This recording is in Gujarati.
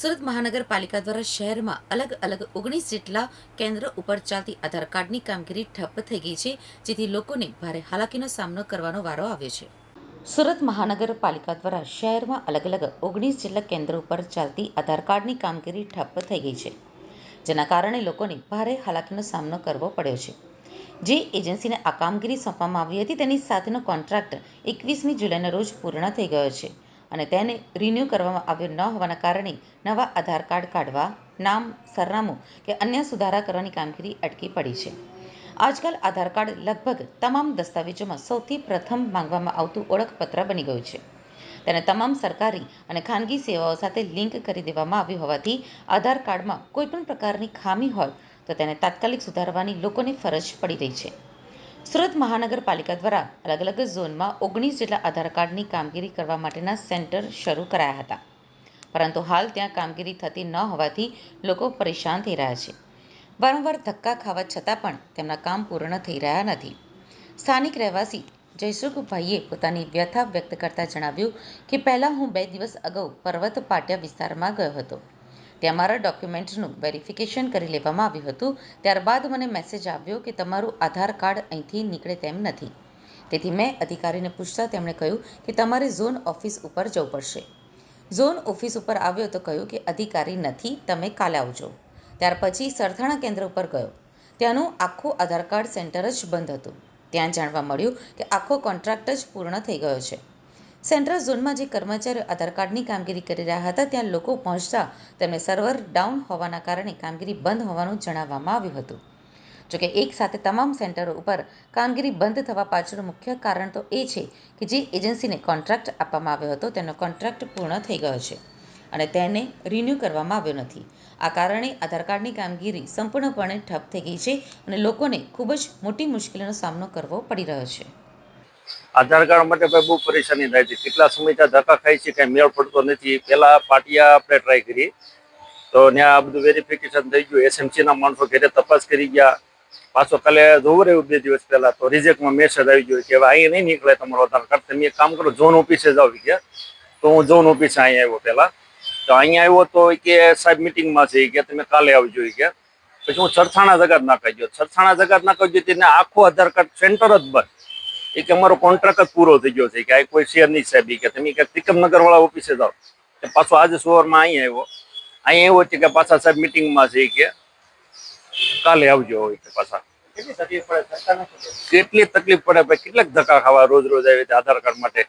સુરત મહાનગરપાલિકા દ્વારા શહેરમાં અલગ અલગ ઓગણીસ જેટલા કેન્દ્ર ઉપર ચાલતી આધાર કાર્ડની કામગીરી ઠપ્પ થઈ ગઈ છે, જેથી લોકોને ભારે હાલાકીનો સામનો કરવાનો વારો આવ્યો છે. સુરત મહાનગરપાલિકા દ્વારા શહેરમાં અલગ અલગ ઓગણીસ જેટલા કેન્દ્રો ઉપર ચાલતી આધાર કાર્ડની કામગીરી ઠપ્પ થઈ ગઈ છે, જેના કારણે લોકોને ભારે હાલાકીનો સામનો કરવો પડ્યો છે. જે એજન્સીને આ કામગીરી સોંપવામાં આવી હતી, તેની સાથેનો કોન્ટ્રાક્ટ એકવીસમી જુલાઈના રોજ પૂર્ણ થઈ ગયો છે. અને તેને રિન્યૂ કરવામાં આવ્યો ન હોવાના કારણે નવા આધાર કાર્ડ કાઢવા નામ સરનામું કે અન્ય સુધારા કરવાની કામગીરી અટકી પડી છે. આજકાલ આધાર કાર્ડ લગભગ તમામ દસ્તાવેજોમાં સૌથી પ્રથમ માંગવામાં આવતું ઓળખપત્ર બની ગયું છે. તેને તમામ સરકારી અને ખાનગી સેવાઓ સાથે લિંક કરી દેવામાં આવ્યું હોવાથી આધાર કાર્ડમાં કોઈપણ પ્રકારની ખામી હોય તો તેને તાત્કાલિક સુધારવાની લોકોને ફરજ પડી રહી છે. સુરત મહાનગરપાલિકા દ્વારા અલગ અલગ ઝોનમાં ઓગણીસ જેટલા આધાર કાર્ડની કામગીરી કરવા માટેના સેન્ટર શરૂ કરાયા હતા. પરંતુ હાલ ત્યાં કામગીરી થતી ન હોવાથી લોકો પરેશાન થઈ રહ્યા છે. વારંવાર ધક્કા ખાવા છતાં પણ તેમના કામ પૂર્ણ થઈ રહ્યા નથી. સ્થાનિક રહેવાસી જયસુખભાઈએ પોતાની વ્યથા વ્યક્ત કરતા જણાવ્યું કે, પહેલાં હું બે દિવસ અગાઉ પર્વત પાટિયા વિસ્તારમાં ગયો હતો. ત્યાં મારા ડોક્યુમેન્ટનું વેરિફિકેશન કરી લેવામાં આવ્યું હતું. ત્યારબાદ મને મેસેજ આવ્યો કે તમારું આધાર કાર્ડ અહીંથી નીકળે તેમ નથી. તેથી મેં અધિકારીને પૂછતા તેમણે કહ્યું કે તમારે ઝોન ઓફિસ ઉપર જવું પડશે. ઝોન ઓફિસ ઉપર આવ્યો તો કહ્યું કે અધિકારી નથી, તમે કાલે આવજો. ત્યાર પછી સરથાણા કેન્દ્ર ઉપર ગયો. ત્યાંનું આખું આધાર કાર્ડ સેન્ટર જ બંધ હતું. ત્યાં જાણવા મળ્યું કે આખો કોન્ટ્રાક્ટ જ પૂર્ણ થઈ ગયો છે. સેન્ટ્રલ ઝોનમાં જે કર્મચારીઓ આધાર કાર્ડની કામગીરી કરી રહ્યા હતા, ત્યાં લોકો પહોંચતા તેમને સર્વર ડાઉન હોવાના કારણે કામગીરી બંધ હોવાનું જણાવવામાં આવ્યું હતું. જોકે એક સાથે તમામ સેન્ટરો ઉપર કામગીરી બંધ થવા પાછળનું મુખ્ય કારણ તો એ છે કે જે એજન્સીને કોન્ટ્રાક્ટ આપવામાં આવ્યો હતો, તેનો કોન્ટ્રાક્ટ પૂર્ણ થઈ ગયો છે અને તેને રિન્યૂ કરવામાં આવ્યો નથી. આ કારણે આધાર કાર્ડની કામગીરી સંપૂર્ણપણે ઠપ થઈ ગઈ છે અને લોકોને ખૂબ જ મોટી મુશ્કેલીનો સામનો કરવો પડી રહ્યો છે. આધાર કાર્ડ માટે ભાઈ બહુ પરેશાની થાય છે. કેટલા સમયથી ધક્કા ખાય છે, કાંઈ મેળ પડતો નથી. પહેલા પાટિયા આપણે ટ્રાય કરી તો ત્યાં આ બધું વેરિફિકેશન થઈ ગયું. એસએમસી ના માણસો ઘરે તપાસ કરી ગયા. પાછો કાલે જોવું રહ્યું બે દિવસ પહેલા. તો રિજેક્ટમાં મેસેજ આવી ગયો કે હવે અહીં નહીં નીકળે તમારો આધાર કાર્ડ. તમે એક કામ કરો ઝોન ઓફિસે જ આવી ગયા. તો હું ઝોન ઓફિસે અહીંયા આવ્યો પહેલા. તો અહીંયા આવ્યો તો કે સાહેબ મિટિંગમાં છે. કે તમે કાલે આવજો. ઈ કે પછી હું સરથાણા જગત નાખાઈ ગયો. સરથાણા જગત નાખાઈ ગયો તેને આખો આધાર કાર્ડ સેન્ટર જ બંધ. એ કે અમારો કોન્ટ્રાક્ટ જ પૂરો થઈ ગયો છે કે આ કોઈ શેર નહીં સાહેબ કે તમે કે તિકમનગરવાળા ઓફિસે જાઓ. પાછો આજે સવારમાં અહીંયા આવ્યો. અહીંયા આવ્યો છે કે પાછા સાહેબ મિટિંગમાં છે કે કાલે આવજો હોય કે પાછા. કેટલી તકલીફ પડે? કેટલી તકલીફ પડે ભાઈ? કેટલાક ધક્કા ખાવા રોજ રોજ આવી આધાર કાર્ડ માટે.